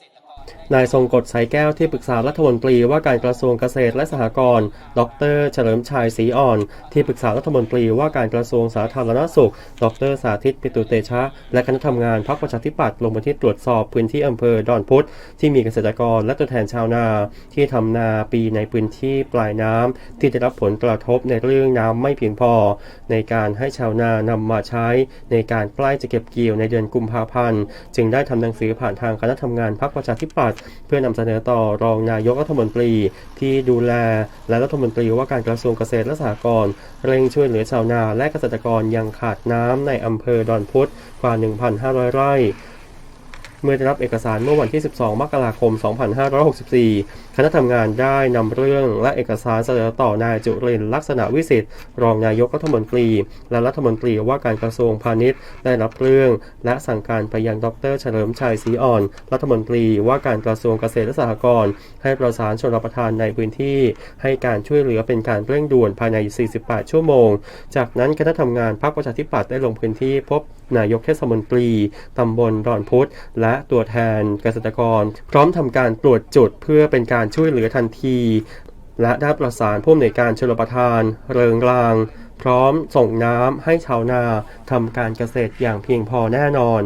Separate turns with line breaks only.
ษตรกร นายทรงกฎสายแก้วที่ปรึกษารัฐมนตรีว่าการกระทรวงเกษตรและสหกรณ์ ดร เฉลิมชัยศรีอ่อน ที่ปรึกษารัฐมนตรีว่าการกระทรวงสาธารณสุข ดร สาธิตปิตุเตชะ และคณะทำงานพรรคประชาธิปัตย์ลงพื้นที่ตรวจสอบพื้นที่อำเภอดอนพุธที่มีเกษตรกรและตัวแทนชาวนา ที่ทำนาปีในพื้นที่ปลายน้ำที่ได้รับผลกระทบในเรื่องน้ำไม่เพียงพอ ในการให้ชาวนานำมาใช้ในการใกล้จะเก็บเกี่ยวในเดือนกุมภาพันธ์จึงได้ทำหนังสือผ่านทางคณะทำงานพรรคประชาธิปัตย์เพื่อนำเสนอต่อรองนายกรัฐมนตรีที่ดูแลและรัฐมนตรีว่าการกระทรวงเกษตรและสหกรณ์เร่งช่วยเหลือชาวนาและเกษตรกรยังขาดน้ำในอำเภอดอนพุธกว่า 1,500 ไร่ เมื่อได้รับเอกสารเมื่อวันที่ 12 มกราคม 2564 คณะทำงานได้นำเรื่องและเอกสารเสนอต่อนายจุรินลักษณะวิสิทธิ์รองนายกรัฐมนตรี และรัฐมนตรีว่าการกระทรวงพาณิชย์ได้รับเรื่อง และสั่งการไปยังดรเฉลิมชัยศรีอ่อน รัฐมนตรีว่าการกระทรวงเกษตรและสหกรณ์ให้ประสานชนรับประทานในพื้นที่ ให้การช่วยเหลือเป็นการเร่งด่วนภายใน 48 ชั่วโมง จากนั้นคณะทำงานพรรคประชาธิปัตย์ได้ลงพื้นที่พบ นายกเทศมนตรีตำบลดอนพุธและตัวแทนเกษตรกร พร้อมทำการตรวจจุดเพื่อเป็นการช่วยเหลือทันที และได้ประสานผู้อำนวยการชลประทาน เริงราง พร้อมส่งน้ำให้ชาวนาทำการเกษตรอย่างเพียงพอแน่นอน